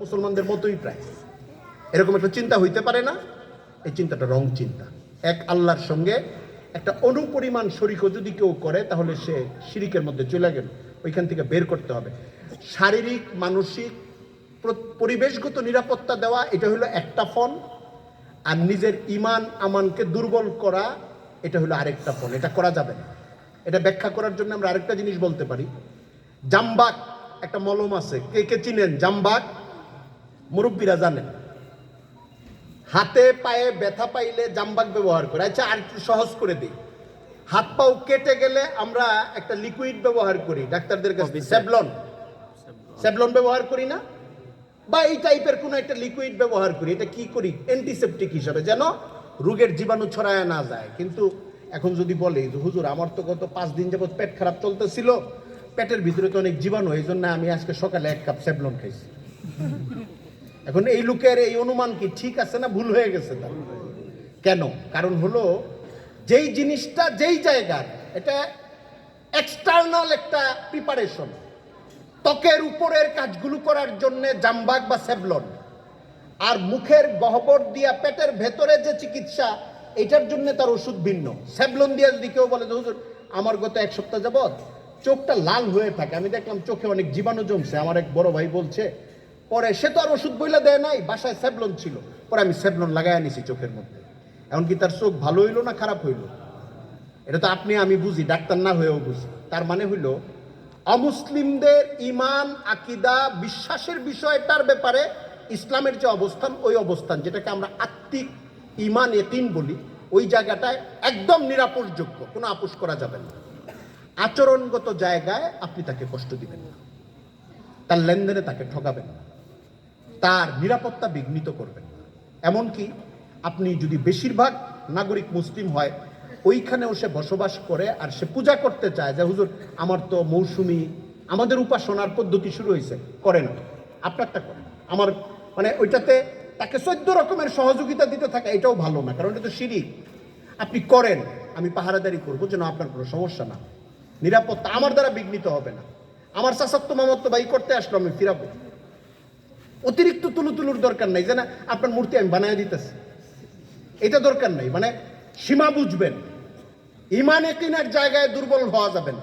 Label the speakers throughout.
Speaker 1: মুসলমানদের মতোই প্রায়। এরকম একটা চিন্তা হইতে পারে না, এই চিন্তাটা রং চিন্তা। এক আল্লাহর সঙ্গে একটা অনুপরিমাণ শরিকও যদি কেউ করে, তাহলে সে শিরিকের মধ্যে চলে গেল, ওইখান থেকে বের করতে হবে। শারীরিক, মানসিক পরিবেশগত নিরাপত্তা দেওয়া, এটা হলো একটা ফোন। আর নিজের ইমান, আমানকে দুর্বল করা, এটা হলো আরেকটা ফোন, এটা করা যাবে না। এটা ব্যাখ্যা করার জন্য আমরা আরেকটা জিনিস বলতে পারি। জাম্বাক, একটা মলম আছে। কে কে চিনেন জাম্বাক? মুরব্বীরা জানেন হাতে পায়ে ব্যথা পাইলে জাম্বাক ব্যবহার করে। আচ্ছা আর একটু সহজ করে দিই। হাত পাও কেটে গেলে আমরা একটা লিকুইড ব্যবহার করি ডাক্তারদের কাছে স্যাভলন স্যাভলন ব্যবহার করি না? বা এই টাইপের কোনো একটা লিকুইড ব্যবহার করি। এটা কি করি? অ্যান্টিসেপটিক হিসাবে যেন রোগের জীবাণু ছড়ায় না যায়। কিন্তু এখন যদি বলে যে হুজুর আমার তো গত পাঁচ দিন যাবত পেট খারাপ চলতেছিল। পেটের ভিতরে তো অনেক জীবাণু এই জন্য আমি আজকে সকালে এক কাপ স্যাভলন খাইছি। এখন এই লোকের এই অনুমান কি ঠিক আছে না ভুল হয়ে গেছে তার? কেন? কারণ হলো, যেই জিনিসটা যেই জায়গার, এটা এক্সটার্নাল একটা প্রিপারেশন ত্বকের উপরের কাজগুলো করার জন্য জামবাগ বা সেভলন। আর মুখের গহ্বর দিয়া পেটের ভেতরে যে চিকিৎসা, এটার জন্য তার ওষুধ ভিন্ন। সেভলন দিয়া যদি কেউ বলে হুজুর, আমার গত এক সপ্তাহ যাবৎ চোখটা লাল হয়ে থাকে। আমি দেখলাম চোখে অনেক জীবাণু জমছে। আমার এক বড় ভাই বলছে পরে সে তো আর ওষুধ বইলা দেয় নাই, বাসায় সেভলন ছিল। পরে আমি সেভলন লাগাই নিছি চোখের মধ্যে। এমনকি তার চোখ ভালো হইল না খারাপ হইল? এটা তো আপনি, আমি বুঝি, ডাক্তার না হয়েও বুঝি। তার মানে হইল, অমুসলিমদের ইমান, আকিদা, বিশ্বাসের বিষয়টার ব্যাপারে ইসলামের যে অবস্থান, ওই অবস্থান, যেটাকে আমরা আত্মিক ইমান এতিন বলি, ওই জায়গাটায় একদম নিরাপদযোগ্য, কোনো আপোষ করা যাবে না। আচরণগত জায়গায় আপনি তাকে কষ্ট দিবেন না। তার লেনদেনে তাকে ঠকাবেন না। তার নিরাপত্তা বিঘ্নিত করবেন এমনকি আপনি যদি বেশিরভাগ নাগরিক মুসলিম হয়, ওইখানেও সে বসবাস করে আর সে পূজা করতে চায় যে, হুজুর, আমার তো মৌসুমি, আমাদের উপাসনার পদ্ধতি শুরু হয়েছে, করে না। আপনারটা করেন। আমার মানে ওইটাতে তাকে চোদ্দ রকমের সহযোগিতা দিতে থাকে, এটাও ভালো না, কারণ এটা তো শিরিক। আপনি করেন, আমি পাহারাদারি করব যেন আপনার কোনো সমস্যা না নিরাপত্তা আমার দ্বারা বিঘ্নিত হবে না। আমার চাচাত্ম মামাত্ম বাই করতে আসলো, আমি ফিরাবো। অতিরিক্ত তুলু তুলুর দরকার নাই, যে না, আপনার মূর্তি আমি বানায় দিতেছি। এটা দরকার নাই মানে সীমা বুঝবেন। ইমানে কিনার জায়গায় দুর্বল হওয়া যাবে না,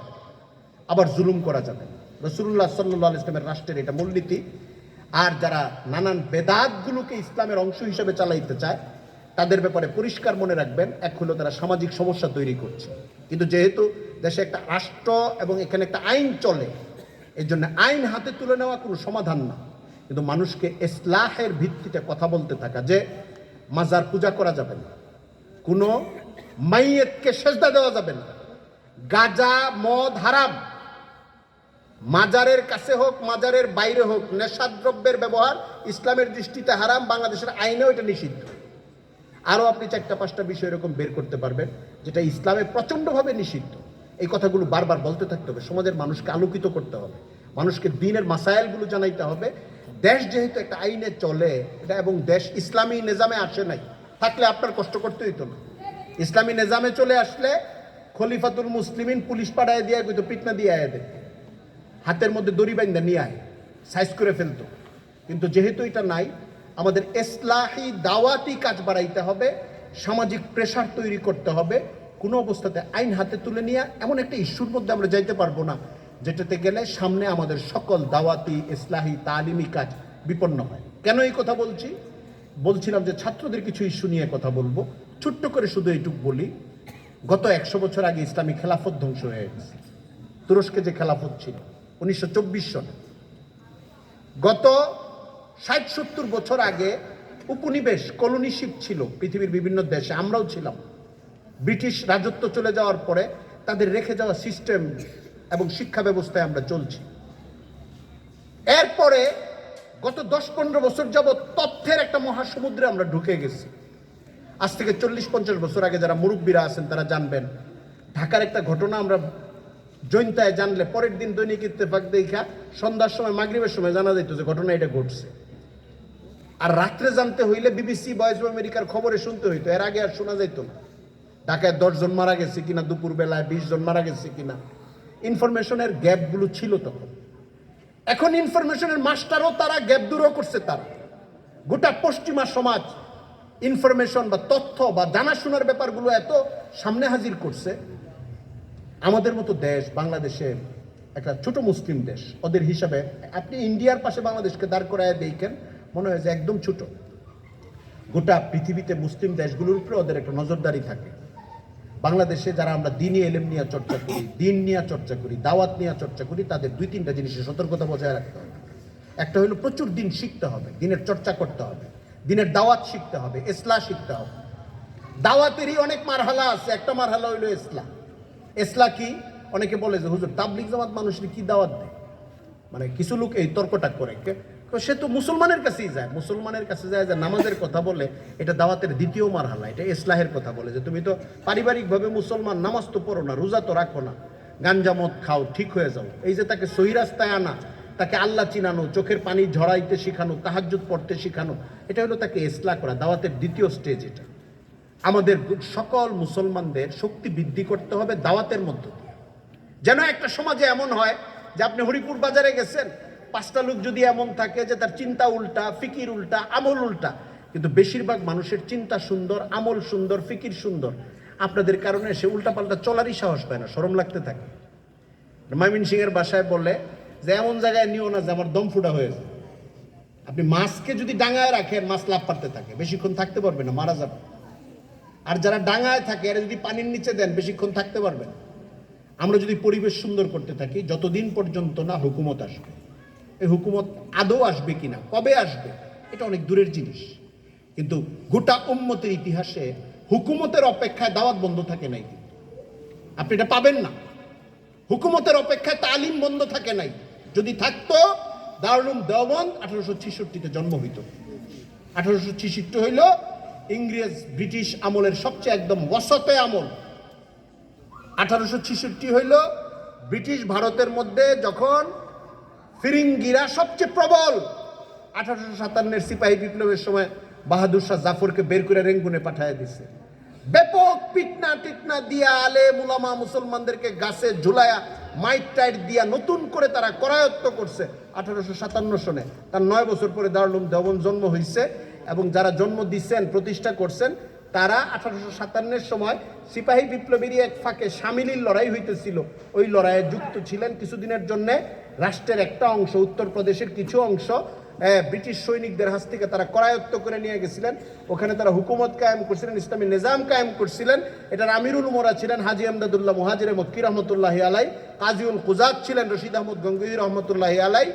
Speaker 1: আবার জুলুম করা যাবে না। রসুল্লাহ সাল্লাহ ইসলামের রাষ্ট্রের এটা মূলনীতি। আর যারা নানান বেদাতগুলোকে ইসলামের অংশ হিসেবে চালাইতে চায়, তাদের ব্যাপারে পরিষ্কার মনে রাখবেন, এক হলো তারা সামাজিক সমস্যা তৈরি করছে। কিন্তু যেহেতু দেশে একটা রাষ্ট্র এবং এখানে একটা আইন চলে, এর জন্য আইন হাতে তুলে নেওয়া কোনো সমাধান না। কিন্তু মানুষকে ইসলাহের ভিত্তিতে কথা বলতে থাকা যে মাজার পূজা করা যাবে না, কোনো মাইয়েতকে সেজদা দেওয়া যাবে না, গাজা, মদ, হারাম, মাজারের কাছে হোক, মাজারের বাইরে হোক, নেশাদ্রব্যের ব্যবহার ইসলামের দৃষ্টিতে হারাম, বাংলাদেশের আইনেও এটা নিষিদ্ধ। আরও আপনি চারটা পাঁচটা বিষয় এরকম বের করতে পারবেন, যেটা ইসলামে প্রচণ্ডভাবে নিষিদ্ধ। এই কথাগুলো বারবার বলতে থাকতে হবে, সমাজের মানুষকে আলোকিত করতে হবে, মানুষকে দিনের মাসাইলগুলো জানাইতে হবে দেশ যেহেতু একটা আইনে চলে, এটা এবং দেশ ইসলামী নিজামে আসে নাই, থাকলে আপনার কষ্ট করতে হইতো না। ইসলামী নিজামে চলে আসলে খলিফাতুল মুসলিমিন পুলিশ পাড়ায় দিয়ে কিন্তু পিটনা দিয়ে আয় দেয় হাতের মধ্যে দড়ি বাইন্দা নিয়ে আয়, সাইজ করে ফেলতো। কিন্তু যেহেতু এটা নাই, আমাদের এসলাহি দাওয়াতি কাজ বাড়াইতে হবে, সামাজিক প্রেশার তৈরি করতে হবে, কোনো অবস্থাতে আইন হাতে তুলে নিয়ে এমন একটা ইস্যুর মধ্যে আমরা যাইতে পারব না। যেটাতে গেলে সামনে আমাদের সকল দাওয়াতি, ইসলাহি, তালিমি কাজ বিপন্ন হয়। কেন এই কথা বলছি? বলছিলাম যে ছাত্রদের কিছু ইস্যু নিয়ে কথা বলব। ছোট্ট করে শুধু এইটুক বলি। গত একশো বছর আগে ইসলামী খেলাফত ধ্বংস হয়ে গেছে। তুরস্কে যে খেলাফত ছিল, উনিশশো চব্বিশ সনে। গত ষাট সত্তর বছর আগে উপনিবেশ কলোনিশিপ ছিল পৃথিবীর বিভিন্ন দেশে, আমরাও ছিলাম। ব্রিটিশ রাজত্ব চলে যাওয়ার পরে তাদের রেখে যাওয়া সিস্টেম এবং শিক্ষা ব্যবস্থায় আমরা চলছি। এরপরে গত দশ পনেরো বছর যাবৎ তথ্যের একটা মহাসমুদ্রে আমরা ঢুকে গেছি। আজ থেকে চল্লিশ পঞ্চাশ বছর আগে যারা মুরব্বীরা আছেন, তারা জানবেন, ঢাকার একটা ঘটনা আমরা জৈন্তায় জানলে, পরের দিন দৈনিক ইত্তেফাক দেখা সন্ধ্যার সময়, মাগরিবের সময় জানা যেত যে ঘটনা এটা ঘটছে। আর রাত্রে জানতে হইলে বিবিসি ভয়েস অফ আমেরিকার খবরে শুনতে হইতো, এর আগে আর শোনা যেত না। ঢাকায় দশজন মারা গেছে কিনা দুপুর বেলায় বিশ জন মারা গেছে কিনা। ইনফরমেশনের গ্যাপগুলো ছিল তখন। এখন ইনফরমেশনের মাস্টারও তারা, গ্যাপ দূরও করছে তারা। গোটা পশ্চিমা সমাজ ইনফরমেশন বা তথ্য বা জানাশোনার ব্যাপারগুলো এত সামনে হাজির করছে। আমাদের মতো দেশ বাংলাদেশের একটা ছোট মুসলিম দেশ, ওদের হিসাবে আপনি ইন্ডিয়ার পাশে বাংলাদেশকে দাঁড় করায় দেখেন, মনে হয় যে একদম ছোট। গোটা পৃথিবীতে মুসলিম দেশগুলোর উপরে ওদের একটা নজরদারি থাকে। বাংলাদেশে যারা আমরা দিনই এলেম নিয়ে চর্চা করি, দিন নিয়ে চর্চা করি, দাওয়াত নিয়ে চর্চা করি, তাদের দুই তিনটা জিনিসের সতর্কতা বজায় রাখতে হবে। একটা হলো প্রচুর দিন শিখতে হবে, দিনের চর্চা করতে হবে, দিনের দাওয়াত শিখতে হবে এসলা শিখতে হবে। দাওয়াতেরই অনেক মারহালা আছে, একটা মারহালা হইল এসলা এসলা কি? অনেকে বলে যে, হুজুর তাবলিক জামাত মানুষের কি দাওয়াত দেয়? মানে কিছু লোক এই তর্কটা করে তো সে তো মুসলমানের কাছেই যায়, মুসলমানের কাছে যায় যে নামাজের কথা বলে, এটা দাওয়াতের দ্বিতীয় মারহালা, এটা ইসলাহের কথা বলে যে তুমি তো পারিবারিকভাবে মুসলমান, নামাজ তো পড়ো না, রোজা তো রাখো না, গাঞ্জা মদ খাও, ঠিক হয়ে যাও। এই যে তাকে সহি রাস্তায় আনা, তাকে আল্লাহ চিনানো, চোখের পানি ঝরাইতে শিখানো, তাহাজ্জুদ পড়তে শিখানো, এটা হলো তাকে ইসলাহ করা, দাওয়াতের দ্বিতীয় স্টেজ এটা। আমাদের সকল মুসলমানদের শক্তি বৃদ্ধি করতে হবে দাওয়াতের মধ্য দিয়ে। যেন একটা সমাজে এমন হয় যে আপনি হরিপুর বাজারে গেছেন পাঁচটা লোক যদি এমন থাকে যে তার চিন্তা উল্টা, ফিকির উল্টা, আমল উল্টা, কিন্তু বেশিরভাগ মানুষের চিন্তা সুন্দর, আমল সুন্দর, ফিকির সুন্দর, আপনাদের কারণে সে উল্টাপাল্টা চলারই সাহস পায় না, সরম লাগতে থাকে। ময়মিন সিং এর বাসায় বললে যে, এমন জায়গায় নিও না যে আমার দম ফুটা হয়েছে আপনি মাছকে যদি ডাঙায় রাখেন, মাছ লাভ পারতে থাকে, বেশিক্ষণ থাকতে পারবে না, মারা যাবে। আর যারা ডাঙায় থাকে, এরা যদি পানির নিচে দেন, বেশিক্ষণ থাকতে পারবে আমরা যদি পরিবেশ সুন্দর করতে থাকি, যতদিন পর্যন্ত না হুকুমত আসবে। এই হুকুমত আদৌ আসবে কিনা, কবে আসবে, এটা অনেক দূরের জিনিস। কিন্তু গোটা উম্মতের ইতিহাসে হুকুমতের অপেক্ষায় দাওয়াত বন্ধ থাকে নাই। আপনি এটা পাবেন না। হুকুমতের অপেক্ষায় তালিম বন্ধ থাকে নাই। যদি থাকতো, দারুলুম দেওবন্দ আঠারোশো ছিষট্টিতে জন্ম হইত। আঠারোশো ছিষট্টি হইল ইংরেজ ব্রিটিশ আমলের সবচেয়ে একদম ওসতে আমল। আঠারোশো ছিষট্টি হইল ব্রিটিশ ভারতের মধ্যে যখন ফিরিঙ্গিরা সবচেয়ে প্রবল। আঠারোশো সাতান্নের সিপাহী বিপ্লবের সময় বাহাদুর শাহ জাফরকে বের করে রেঙ্গুনে পাঠায় দিছে। ব্যাপক পিটনা টিটনা দিয়া আলে মুলামা মুসলমানদেরকে গাছে ঝুলায়া মাইট টাইট দিয়া নতুন করে তারা করায়ত্ত করছে। আঠারোশো সাতান্ন সনে তার নয় বছর পরে দারুলুম দেওবন জন্ম হয়েছে এবং যারা জন্ম দিচ্ছেন প্রতিষ্ঠা করছেন, তারা আঠারোশো সাতান্নের সময় সিপাহী বিপ্লবীরই এক ফাঁকে সামিলির লড়াই হইতেছিল। ওই লড়াইয়ে যুক্ত ছিলেন কিছুদিনের জন্য রাষ্ট্রের একটা অংশ, উত্তরপ্রদেশের কিছু অংশ ব্রিটিশ সৈনিকদের হাত থেকে তারা করায়ত্ত করে নিয়ে গেছিলেন। ওখানে তারা হুকুমত কায়েম করছিলেন, ইসলামী নিজাম কায়েম করছিলেন। এটার আমিরুল উমরা ছিলেন, হাজি আমদাদুল্লাহ মুহাজিরে মক্কি রহমতুল্লাহ আলাই কাজিউল কুজাত ছিলেন, রশিদ আহমদ গঙ্গুই রহমতুল্লাহ আলাই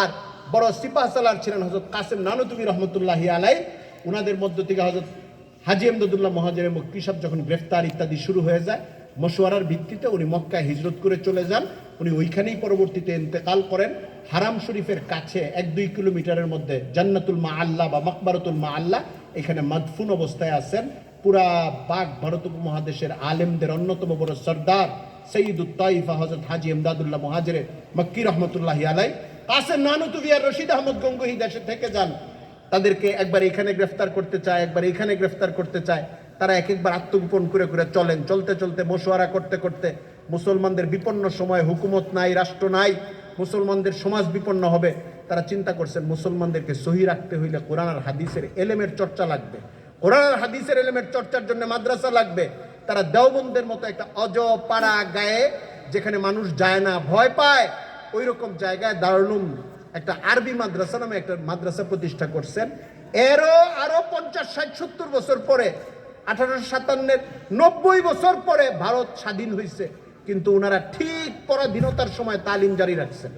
Speaker 1: আর বড় সিপাহ সালার ছিলেন হজরত কাসেম নানুতুবি রহমতুল্লাহ আলাই ওনাদের মধ্য থেকে হজরত হাজি আমদাদুল্লাহ মহাজের মক্কি সাহেব যখন গ্রেফতার ইত্যাদি শুরু হয়ে যায় মশওয়ারার ভিত্তিতে উনি মক্কায় হিজরত করে চলে যান। উনি ওইখানেই পরবর্তীতে ইন্তেকাল করেন। হারাম শরীফের কাছে এক দুই কিলোমিটারের মধ্যে জান্নাতুল মা আল্লাহ বা মকবরতুল মা আল্লাহ এখানে মাদফুন অবস্থায় আছেন। পুরা বাগ ভারত উপমহাদেশের আলেমদের অন্যতম বড় সর্দার সঈদুল তাইফা হজরত হাজি এমদাদুল্লাহ মহাজের মক্কি রহমতুল্লাহ আলাই কাসেম নানুতুবিয়া রশিদ আহমদ গঙ্গুহি দেশে থেকে যান। তাদেরকে একবার এখানে গ্রেফতার করতে চায়, একবার এখানে গ্রেফতার করতে চায়। তারা এক একবার আত্মগোপন করে করে চলেন। চলতে চলতে মশওয়ারা করতে করতে মুসলমানদের বিপন্ন সময় হুকুমত নাই, রাষ্ট্র নাই, মুসলমানদের সমাজ বিপন্ন হবে। তারা চিন্তা করছেন মুসলমানদেরকে সহি রাখতে হইলে কোরআন আর হাদিসের এলেমের চর্চা লাগবে। কোরআন আর হাদিসের এলেমের চর্চার জন্য মাদ্রাসা লাগবে। তারা দেওবন্দের মতো একটা অজ পাড়া গায়ে যেখানে মানুষ যায় না, ভয় পায় ওই রকম জায়গায় দারুলুম একটা আরবি মাদ্রাসা নামে একটা মাদ্রাসা প্রতিষ্ঠা করছেন। এরও আরও পঞ্চাশ, ষাট, সত্তর বছর পরে আঠারোশো সাতান্নের নব্বই বছর পরে ভারত স্বাধীন হয়েছে কিন্তু ওনারা ঠিক পরাধীনতার সময় তালিম জারি রাখছেন।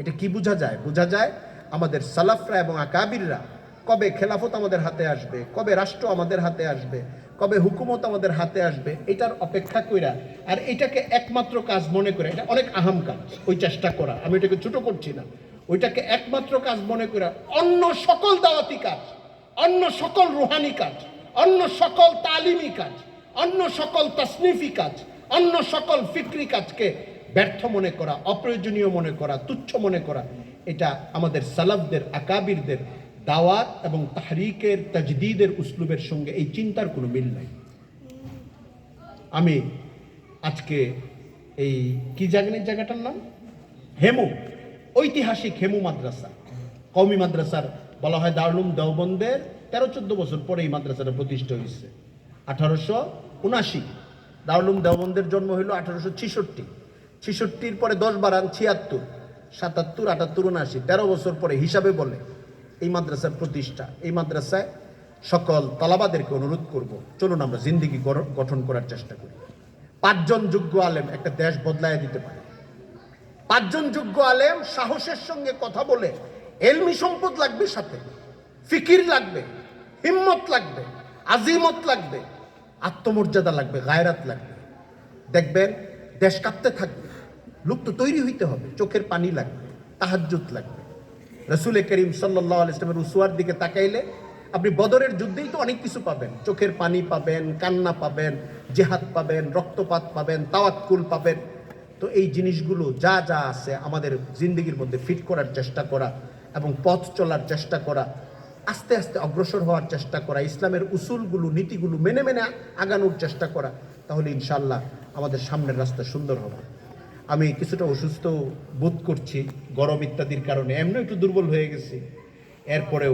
Speaker 1: এটা কি বোঝা যায়? বোঝা যায় আমাদের সালাফরা এবং আকাবিররা কবে খেলাফত আমাদের হাতে আসবে, কবে রাষ্ট্র আমাদের হাতে আসবে, কবে হুকুমত আমাদের হাতে আসবে, এটার অপেক্ষা কইরা আর এটাকে একমাত্র কাজ মনে করে এটা অনেক আহাম কাজ, ওই চেষ্টা করা। আমি এটাকে ছোট করছি না। ওইটাকে একমাত্র কাজ মনে করে অন্য সকল দাওয়াতি কাজ, অন্য সকল রুহানি কাজ অন্য সকল তালিমি কাজ, অন্য সকল তসনিফি কাজ, অন্য সকল ফিক্রি কাজকে ব্যর্থ মনে করা, অপ্রয়োজনীয় মনে করা, তুচ্ছ মনে করা, এটা আমাদের সালাফদের, আকাবিরদের দাওয়াত এবং তাহরিকের, তাজদিদের উসলুবের সঙ্গে এই চিন্তার কোনো মিল নাই। আমি আজকে এই কি জাগনের জায়গাটার নাম? হেমু, ঐতিহাসিক হেমু মাদ্রাসা। কওমি মাদ্রাসার বলা হয় দারুলুম দেওবন্দের তেরো চোদ্দ বছর পরে এই মাদ্রাসাটা প্রতিষ্ঠা হয়েছে। আঠারোশো উনাশি। দারুলুম দেওবন্দের জন্ম হইল আঠারোশো ছিষট্টি। ছিষট্টির পরে দশ বারান ছিয়াত্তর, সাতাত্তর, আটাত্তর উনআশি তেরো বছর পরে হিসাবে বলে এই মাদ্রাসার প্রতিষ্ঠা। এই মাদ্রাসায় সকল তালাবাদেরকে অনুরোধ করব, চলুন আমরা জিন্দিগি গঠন করার চেষ্টা করি। পাঁচজন যোগ্য আলেম একটা দেশ বদলায় দিতে পারে। পাঁচজন যোগ্য আলেম সাহসের সঙ্গে কথা বলে, এলমি সম্পদ লাগবে সাথে, ফিকির লাগবে হিম্মত লাগবে, আজিমত লাগবে, আত্মমর্যাদা লাগবে, গায়রাত লাগবে। দেখবেন, দেশ কাঁপতে থাকবে, লোক তো তৈরি হইতে হবে, চোখের পানি লাগবে, তাহাজ্জুদ লাগবে। রসুল করিম সাল্লাহ ইসলামের উসুয়ার দিকে তাকাইলে, আপনি বদরের যুদ্ধেই তো অনেক কিছু পাবেন, চোখের পানি পাবেন, কান্না পাবেন, জেহাদ পাবেন, রক্তপাত পাবেন, তাওয়াক্কুল পাবেন। তো এই জিনিসগুলো যা যা আছে আমাদের জিন্দগির মধ্যে ফিট করার চেষ্টা করা এবং পথ চলার চেষ্টা করা আস্তে আস্তে অগ্রসর হওয়ার চেষ্টা করা, ইসলামের উসুলগুলো, নীতিগুলো মেনে মেনে আগানোর চেষ্টা করা, তাহলে ইনশাল্লাহ আমাদের সামনের রাস্তা সুন্দর হবে। আমি কিছুটা অসুস্থ বোধ করছি, গরম ইত্যাদির কারণে এমনি একটু দুর্বল হয়ে গেছি। এরপরেও